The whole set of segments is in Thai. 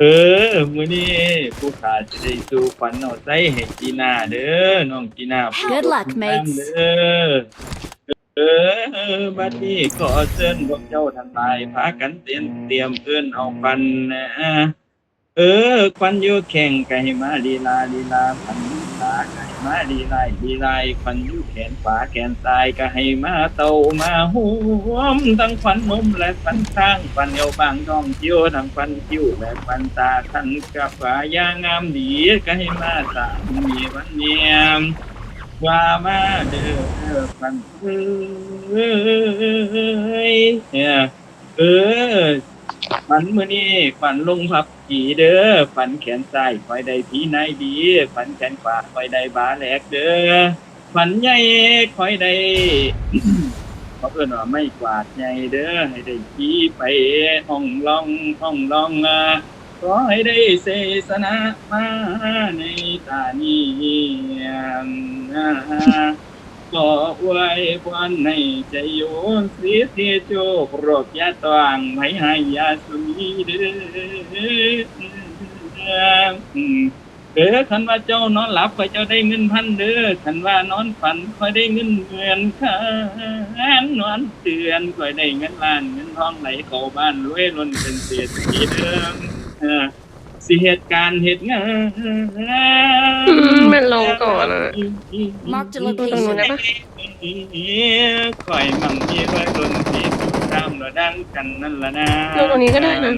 เออมื้อนี้ผู้ขาจะได้สู่ขวัญเอาใจให้จีน่าเด้อน้องจีน่า Good luck, เด้ mates. อเออบัดนี้ขอเชิญพวกเจ้าทั้งหลายพากันเตรียมเตรียมเพื่อนเอาปันนะเออควันอยู่แข่งไก่มาลีลาลีลาพันตาไก่มาลีลายลีลายควันอยู่แขนขวาแขนซ้ายก็ให้มาเต่ามาหวมทั้งควันนมและควันข้างควันเอวบางท้องคิ้วทั้งควันคิ้วและควันตาทันกับฝายางามดีก็ให้มาสามมีวันเนียมว่ามาเด้อควันเอ้ยเนี่ยเออ ฝันมื้อนี้ฝันลุงพับผีเด้อฝันแขนซ้ายคอยได้ผีนายดีฝันแขนขวาคอยได้บาแหลกเด้อฝันใหญ่คอยได้เขาเอิ้นว่าไม่กวาดใหญ่เด้อให้ได้ขี่ไปห้องลองห้องลองอะขอให้ได้เสสนะมาในตานี้อ่า ก็อวยพรในใจโยสิทธิโจกโรคยาตวางไม่ให้ยาสุมีเด้อเออคันว่าเจ้านอนหลับก็เจ้าได้เงินพันเด้อคันว่านอนฝันค่อยได้เงินเดือนค้านนอนเตือนค่อยได้เงินล้านเงินทองไหลเข้าบ้านรวยล้นเป็นเศรษฐีเด้อเออ สิเหตุการณ์เหตุงานอืมมันลงก่อนอะ Marked a ตรงนู้นได้ location. ปะคอยมั่งมีไว้ดนที่ตามระดังกันนั่นละนะลงตรงนี้ก็ได้นะ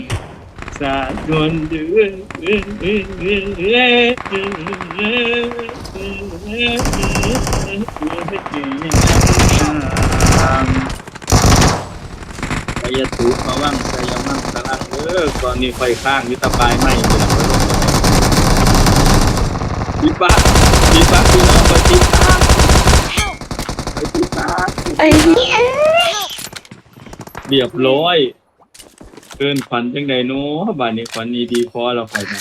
สาดวนเดือไปยาสูบมาว่างไปยามั่งตะลัง เออตอนนี้ไฟข้างมิตาปลายไหมเป็นอะไรปีบ้าปีบ้าพี่น้องไปติดตาไปติดตาไอ้เหี้ยเรียบร้อยเกินขวัญจังไดเนาะบ้านนี้ขวัญนี้ดีพอเราไปมา